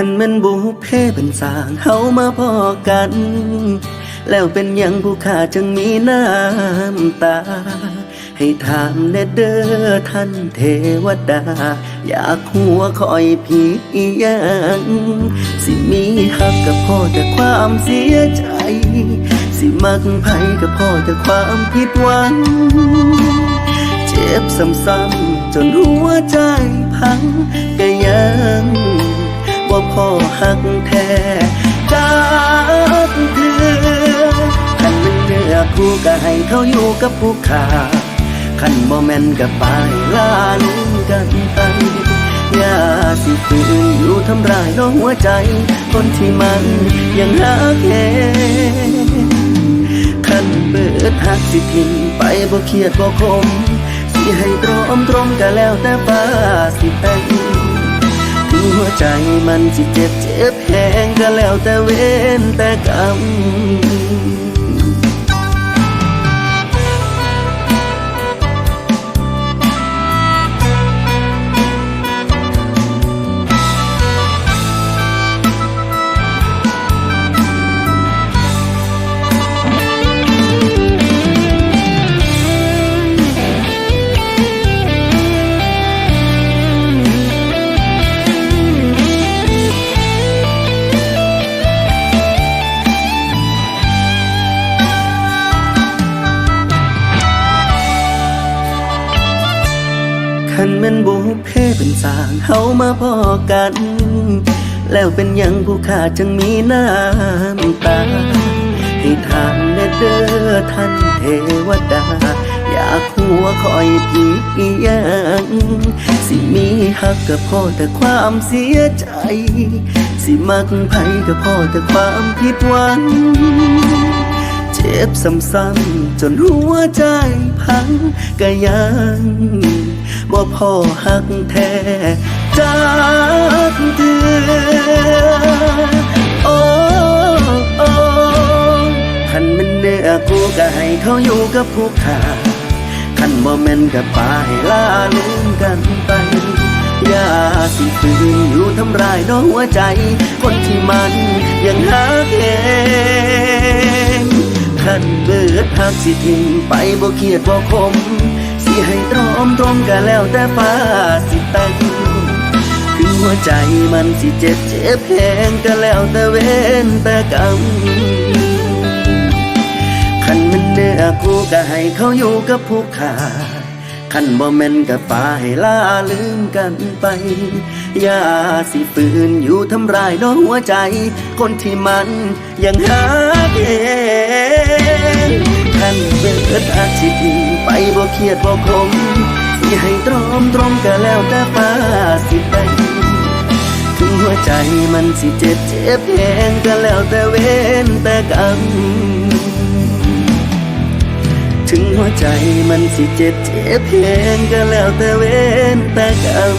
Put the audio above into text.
คันแมันบุพเพเป็นสางเฮามาพอกัน แล้วเป็นยังผู้ข้าจึงมีน้ำตา ให้ถามแน่เด้อท่านเทวดา อยากหัวคอยผียังสิมีหักกับพ่อแต่ความเสียใจ สิมักไผกับพ่อแต่ความผิดหวัง เจ็บซ้ำๆจนหัวใจพังก็ยัง ว่าพ่อหักแท้จากเธอคันมันเนื้อคู่ก็ให้เขาอยู่กับผู้ขาคันบ่แม่นกับปายลาลืมกันไปอย่าสิฝืนอยู่ทำร้ายน้องหัวใจ คนที่มันยังหาแค่คันเปิดหักสิทิมไปบ่เครียดบ่คม สิให้ตรอมตรมก็แล้วแต่ฟ้าสิแต่ง หัวใจมันสิเจ็บเจ็บแหงก็แล้วแต่เว้นแต่กรรม คันแม่นบุพเพเป็นสางเฮามาพอกัน แล้วเป็นยังผู้ขาจึงมีน้ำตา ให้ถามแน่เด้อท่านเทวดา อยากหัวคอยผีอียังสิมีหักกับพ่อแต่ความเสียใจ สิมักไผกับพ่อแต่ความผิดหวัง เจ็บซ้ำๆจนหัวใจพังก็ยังว่พ่อหักแท้จากเธอโอ้โอ้คันมันเนื้อกูก็ให้เขาอยู่กับผู้ขาคันบ่แม่นกับปาให้ลาลืมกันไปอย่าสิฝืนอยู่ทำร้ายน้องหัวใจ คนที่มันยังหาแค่ คันเบิดหักสิทิ้งไปบ่เครียดบ่คม สิให้ตรอมตรมก็แล้วแต่ฟ้าสิตั้งถึงหัวใจมันสิเจ็บเจ็บแหงก็แล้วแต่เว้นแต่กรรมคันมันเนื้อกูก็ให้เขาอยู่กับผู้ขาคันบ่แม่นกับฟ้าให้ลาลืมกันไป อย่าสิฝืนอยู่ทำร้ายน้องหัวใจ คนที่มันยังหาเอง คันเบิดอาชีพไปบ่เครียดบ่คมสิให้ตรอมตรมก็แล้วแต่ฟ้าสิไปถึงหัวใจมันสิเจ็บเจ็บแหงก็แล้วแต่เว้นแต่กรรมถึงหัวใจมันสิเจ็บเจ็บแหงก็แล้วแต่เว้นแต่กรรม